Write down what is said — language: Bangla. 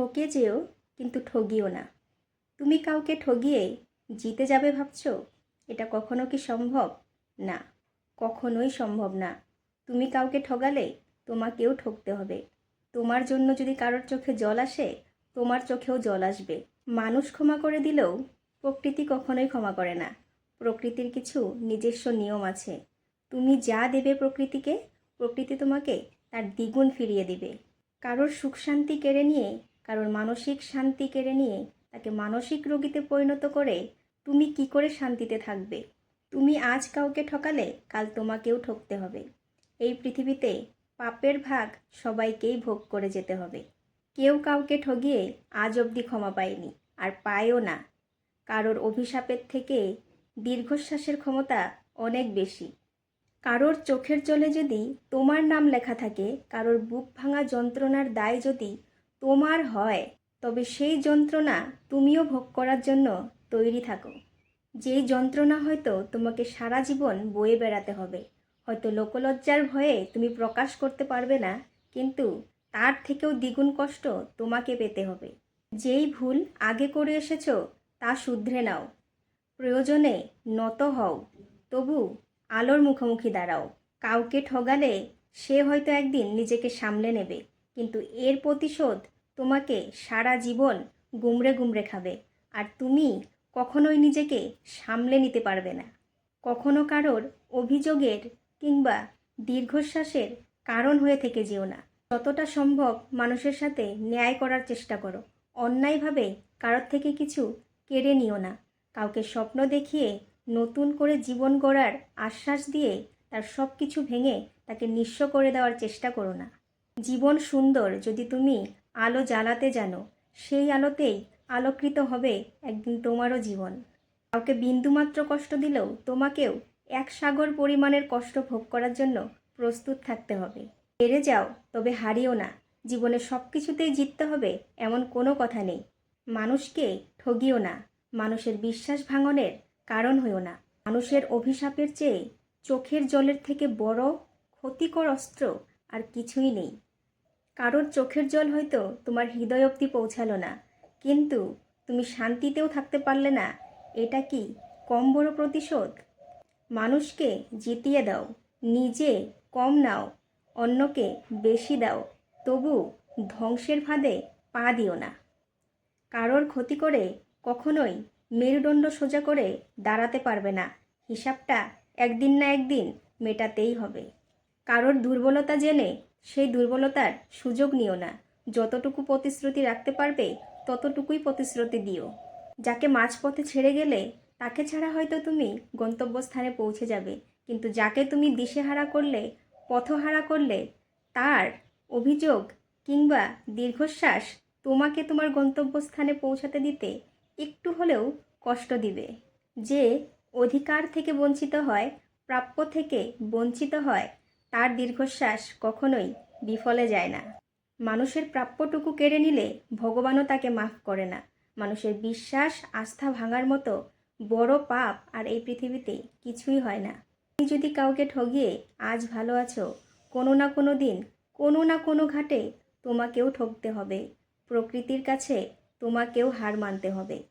ঠকে যেও, কিন্তু ঠগিও না। তুমি কাউকে ঠগিয়ে জিতে যাবে ভাবছ? এটা কখনো কি সম্ভব? না, কখনোই সম্ভব না। তুমি কাউকে ঠগালে তোমাকেও ঠকতে হবে। তোমার জন্য যদি কারোর চোখে জল আসে, তোমার চোখেও জল আসবে। মানুষ ক্ষমা করে দিলেও প্রকৃতি কখনোই ক্ষমা করে না। প্রকৃতির কিছু নিজস্ব নিয়ম আছে। তুমি যা দেবে প্রকৃতিকে, প্রকৃতি তোমাকে তার দ্বিগুণ ফিরিয়ে দিবে। কারোর সুখ শান্তি কেড়ে নিয়ে কারোর মানসিক শান্তি কেড়ে নিয়ে তাকে মানসিক রোগীতে পরিণত করে তুমি কি করে শান্তিতে থাকবে? তুমি আজ কাউকে ঠকালে কাল তোমাকেও ঠকতে হবে। এই পৃথিবীতে পাপের ভাগ সবাইকেই ভোগ করে যেতে হবে। কেউ কাউকে ঠগিয়ে আজ অবধি ক্ষমা পায়নি আর পায়ও না। কারোর অভিশাপের থেকে দীর্ঘশ্বাসের ক্ষমতা অনেক বেশি। কারোর চোখের জলে যদি তোমার নাম লেখা থাকে, কারোর বুক ভাঙা যন্ত্রণার দায় যদি তোমার হয়, তবে সেই যন্ত্রণা তুমিও ভোগ করার জন্য তৈরি থাকো। যেই যন্ত্রণা হয়তো তোমাকে সারা জীবন বয়ে বেড়াতে হবে, হয়তো লোকলজ্জার ভয়ে তুমি প্রকাশ করতে পারবে না, কিন্তু তার থেকেও দ্বিগুণ কষ্ট তোমাকে পেতে হবে। যেই ভুল আগে করে এসেছ, তা শুধরে নাও। প্রয়োজনে নত হও, তবু আলোর মুখোমুখি দাঁড়াও। কাউকে ঠগালে সে হয়তো একদিন নিজেকে সামলে নেবে। কিন্তু এর প্রতিশোধ তোমাকে সারা জীবন গুমড়ে গুমড়ে খাবে। আর তুমি কখনোই নিজেকে সামলে নিতে পারবে না। কখনো কারোর অভিযোগের কিংবা দীর্ঘশ্বাসের কারণ হয়ে থেকে যেও না। যতটা সম্ভব মানুষের সাথে ন্যায় করার চেষ্টা করো। অন্যায়ভাবে কারোর থেকে কিছু কেড়ে নিও না। কাউকে স্বপ্ন দেখিয়ে নতুন করে জীবন গড়ার আশ্বাস দিয়ে তার সব কিছু ভেঙে তাকে নিঃস্ব করে দেওয়ার চেষ্টা করো না। জীবন সুন্দর যদি তুমি আলো জ্বালাতে জানো, সেই আলোতেই আলোকৃত হবে একদিন তোমারও জীবন। কাউকে বিন্দুমাত্র কষ্ট দিলেও তোমাকেও এক সাগর পরিমাণের কষ্ট ভোগ করার জন্য প্রস্তুত থাকতে হবে। হেরে যাও, তবে হারিও না। জীবনে সব কিছুতেই জিততে হবে এমন কোনো কথা নেই। মানুষকে ঠগিও না। মানুষের বিশ্বাস ভাঙনের কারণ হইও না। মানুষের অভিশাপের চেয়ে চোখের জলের থেকে বড় ক্ষতিকর অস্ত্র আর কিছুই নেই। কারোর চোখের জল হয়তো তোমার হৃদয় অবধি পৌঁছালো না, কিন্তু তুমি শান্তিতেও থাকতে পারলে না, এটা কি কম বড় প্রতিশোধ? মানুষকে জিতিয়ে দাও, নিজে কম নাও, অন্যকে বেশি দাও, তবু ধ্বংসের ফাঁদে পা দিও না। কারোর ক্ষতি করে কখনোই মেরুদণ্ড সোজা করে দাঁড়াতে পারবে না, হিসাবটা একদিন না একদিন মেটাতেই হবে। কারোর দুর্বলতা জেনে সেই দুর্বলতার সুযোগ নিও না। যতটুকু প্রতিশ্রুতি রাখতে পারবে, ততটুকুই প্রতিশ্রুতি দিও। যাকে মাঝপথে ছেড়ে গেলে, তাকে ছাড়া হয়তো তুমি গন্তব্যস্থানে পৌঁছে যাবে। কিন্তু যাকে তুমি দিশেহারা করলে, পথহারা করলে, তার অভিযোগ কিংবা দীর্ঘশ্বাস তোমাকে তোমার গন্তব্যস্থানে পৌঁছাতে দিতে একটু হলেও কষ্ট দিবে। যে অধিকার থেকে বঞ্চিত হয়, প্রাপ্য থেকে বঞ্চিত হয় তার দীর্ঘশ্বাস কখনোই বিফলে যায় না। মানুষের প্রাপ্যটুকু কেড়ে নিলে ভগবানও তাকে মাফ করে না। মানুষের বিশ্বাস, আস্থা ভাঙার মতো বড় পাপ আর এই পৃথিবীতে কিছুই হয় না। তুমি যদি কাউকে ঠগিয়ে আজ ভালো আছো, কোনো না কোনো দিন, কোনো না কোনো ঘাটে তোমাকেও ঠকতে হবে। প্রকৃতির কাছে তোমাকেও হার মানতে হবে।